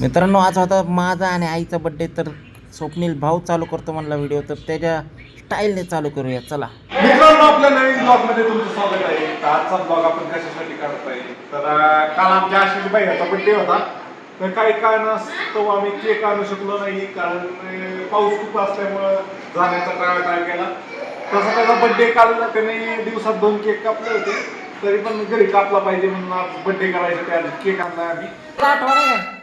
मित्रांनो आज होता माझा आणि आईचा बड्डे तर स्वप्नील भाऊ चालू करतो म्हणला व्हिडिओ तर त्याच्या स्टाईलने चालू करूया. चला. मित्रांनो आपल्या नवीन ब्लॉगमध्ये तुमचं स्वागत आहे. तर आजचा ब्लॉग आपण कशासाठी करतोय तर अं, काल आमच्या आशिष भाईचा बर्थडे होता. तर काही कारणास्तव आम्ही केक आणू शकलो नाही कारण अं, पाऊस खूप असल्यामुळं जाण्याचा ट्राय ट्राय केला तसा त्याचा बर्थडे काल त्याने दिवसात दोन केक कापले होते. तरी पण घरी कापला पाहिजे म्हणून आज बर्थडे करायचा त्या केक आणला आम्ही.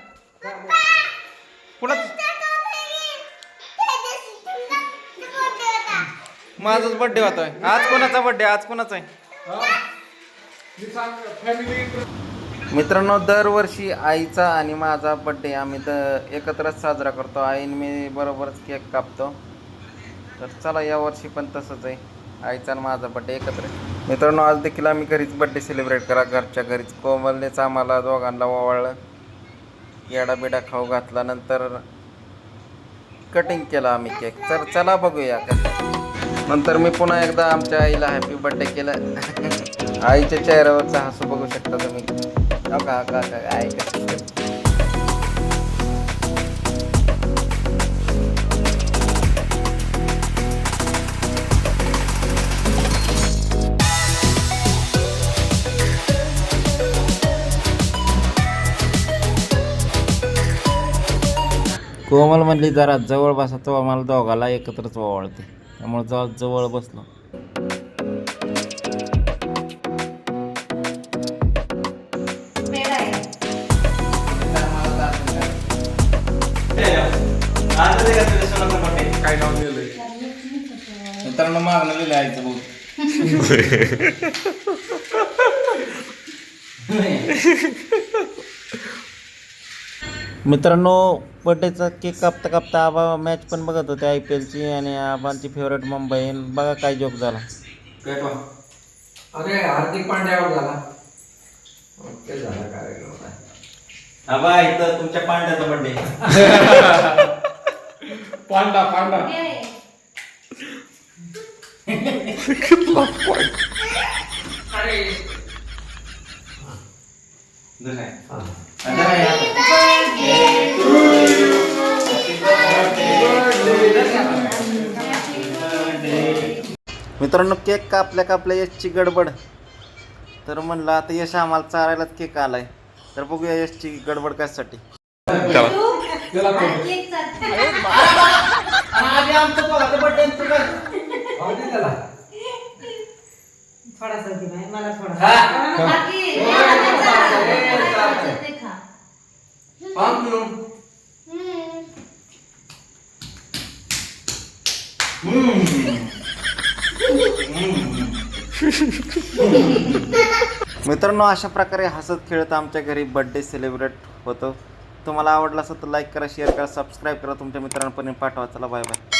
माझाच बड्डे होतोय. आज कोणाचा बड्डे आज कोणाचा आहे? मित्रांनो दरवर्षी आईचा आणि माझा बड्डे आम्ही तर एकत्रच साजरा करतो. आईने मी बरोबरच केक कापतो. तर चला यावर्षी पण तसंच आहे. आईचा आणि माझा बड्डे एकत्र मित्रांनो आज देखील आम्ही घरीच बड्डे सेलिब्रेट करा. घरच्या घरीच. कोमलनेच आम्हाला दोघांना ओवाळलं. येडा बिडा खाऊ घातला नंतर कटिंग केलं आम्ही केक तर चला बघूया कसं नंतर मी पुन्हा एकदा आमच्या आईला हॅपी बर्थडे केलं. आईच्या चेहऱ्यावरचा हसू बघू शकता तुम्ही. का का का आई कोमल म्हणली जरा जवळ बसा तो आम्हाला दोघाला एकत्रच ओवाळते. त्यामुळे जवळ जवळ बसलो. काय नाव दिलंय मित्रांनो मागणं लिहिलं आईचं बघ मित्रांनो बड्डेचा केक कापता कापता आबा मॅच पण बघत होते आय पी एलची आणि आबांची फेवरेट मुंबई. बघा काय जोक झाला. अरे हार्दिक पांड्यावर झाला. ओके झाला कार्यक्रम आबा इथं तुमच्या पांड्याचा बड्डे पांडा पांडा. मित्रांनो केक कापल्या कापल्या यशची गडबड. तर म्हणलं आता यश आम्हाला चारायलाच केक आलाय. तर बघूया यशची गडबड कशासाठी. आवडते मित्रांनो अशा प्रकारे हसत खेळत आमच्या घरी बर्थडे सेलिब्रेट होतो. तुम्हाला आवडला असं तर लाईक करा शेअर करा सबस्क्राईब करा. तुमच्या मित्रांपर्यंत पाठवा. चला बाय बाय